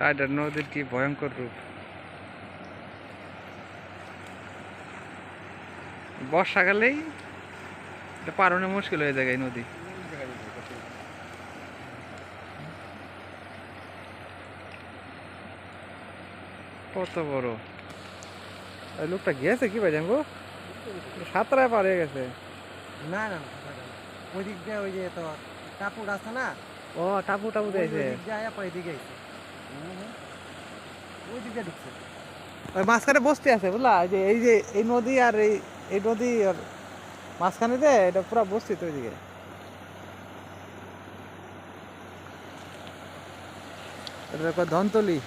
Rider নদীর কি ভয়ঙ্কর রূপ? বর্ষাকালেই এটা পারনে মুশকিল হয়ে যায় এই নদী। কত বড়। এই লোকটা গেছে কি ভাই জানব? সাঁতরায় পার হয়ে গেছে। না না ওই দিক দিয়ে ওই যে তো টাপুর আছে না? ও টাপু টাপু পরে আইছে। ওই দিক ঢুকছে। ওই মাঝখানে বসতে আছে বুঝলা? এই যে এই যে এই নদী আর এই এই নদী আর মাঝখানে যে এটা পুরো বসতি তো ওইদিকে ধনতলি।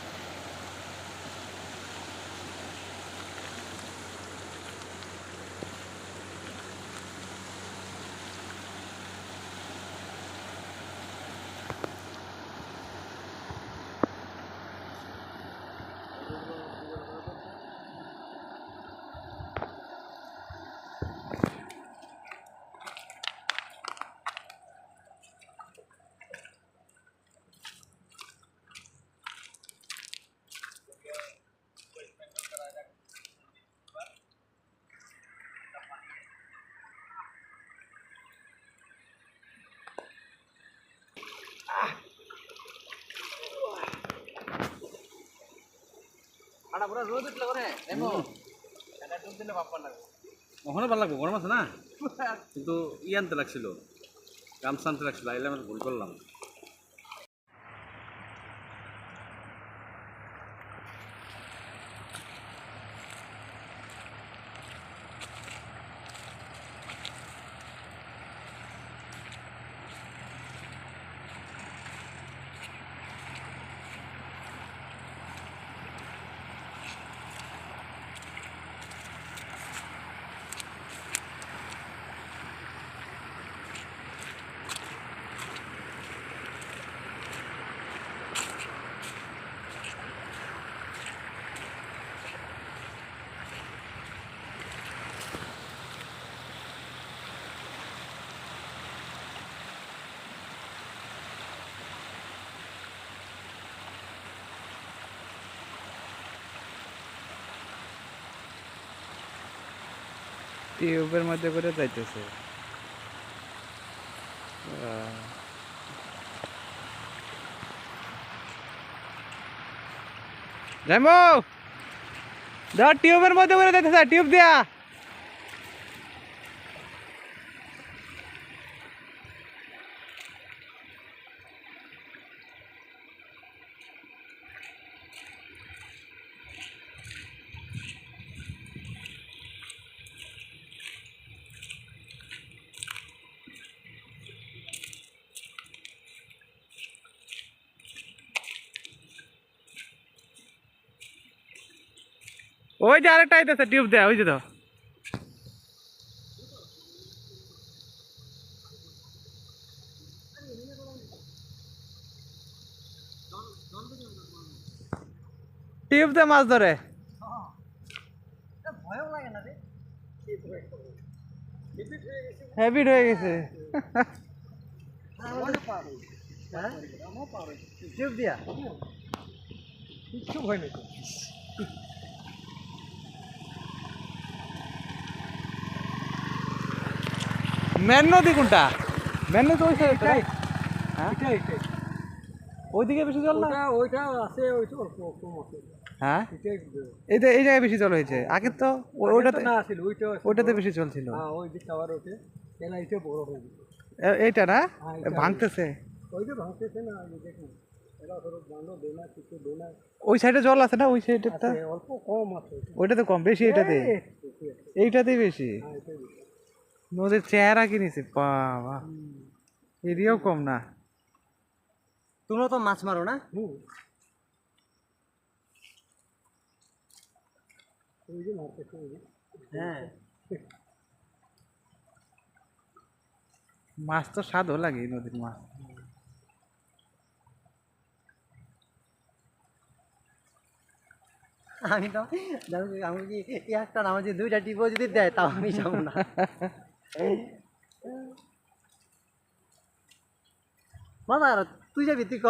ওখানে ভালো লাগবো গরম আছে না? কিন্তু ই আনতে লাগছিল। গামছা আনতে লাগছিল আইলে আমি ভুল করলাম টিউবের মধ্যে করে যাইতেছে। যাইমো! ধর টিউবের মধ্যে করে যাইতেছে টিউব দিয়া। ওই যে আরেকটা আইতেছে, টিউব দেয়া, ওই যে তো। টিউব দিয়ে মাছ ধরে। হ্যাবিট হয়ে গেছে। হ্যাঁ? টিউব দিয়া। কিচ্ছু ভয় নেই মেন নদী কোনটা মেন নদী ওই সাইড হ্যাঁ? এটাই ওইদিকে বেশি জল না? ওইটা আছে ওইটা অল্প কম আছে হ্যাঁ? এই এই জায়গায় বেশি জল হয়েছে। আগে তো ওইটাতে না ছিল ওইটা ওইটাতে বেশি জল ছিল। হ্যাঁ ওই যে টাওয়ার ওঠে এলা এটা বড় হয়ে এইটা না? হ্যাঁ, ভাঙতেছে। ওই যে ভাঙতেছে না ওই দেখুন। ওই সাইডে জল আছে না ওই আছে অল্প কম আছে। ওইটাতে কম বেশি এটাতে? এই, এইটাতেই বেশি? হ্যাঁ বেশি। নদীর চেহারা কি নিছে? বাবা। এরিয়াও কম না। তোমরা তো মাছ মারো না? হ্যাঁ। মাছ তো স্বাদও লাগে নদীর মাছ। আমি তো আমি কি একটা আমার দুইটা টিপও যদি দেয় তাও আমি যাব না। মামা তুই যাবি তুই ক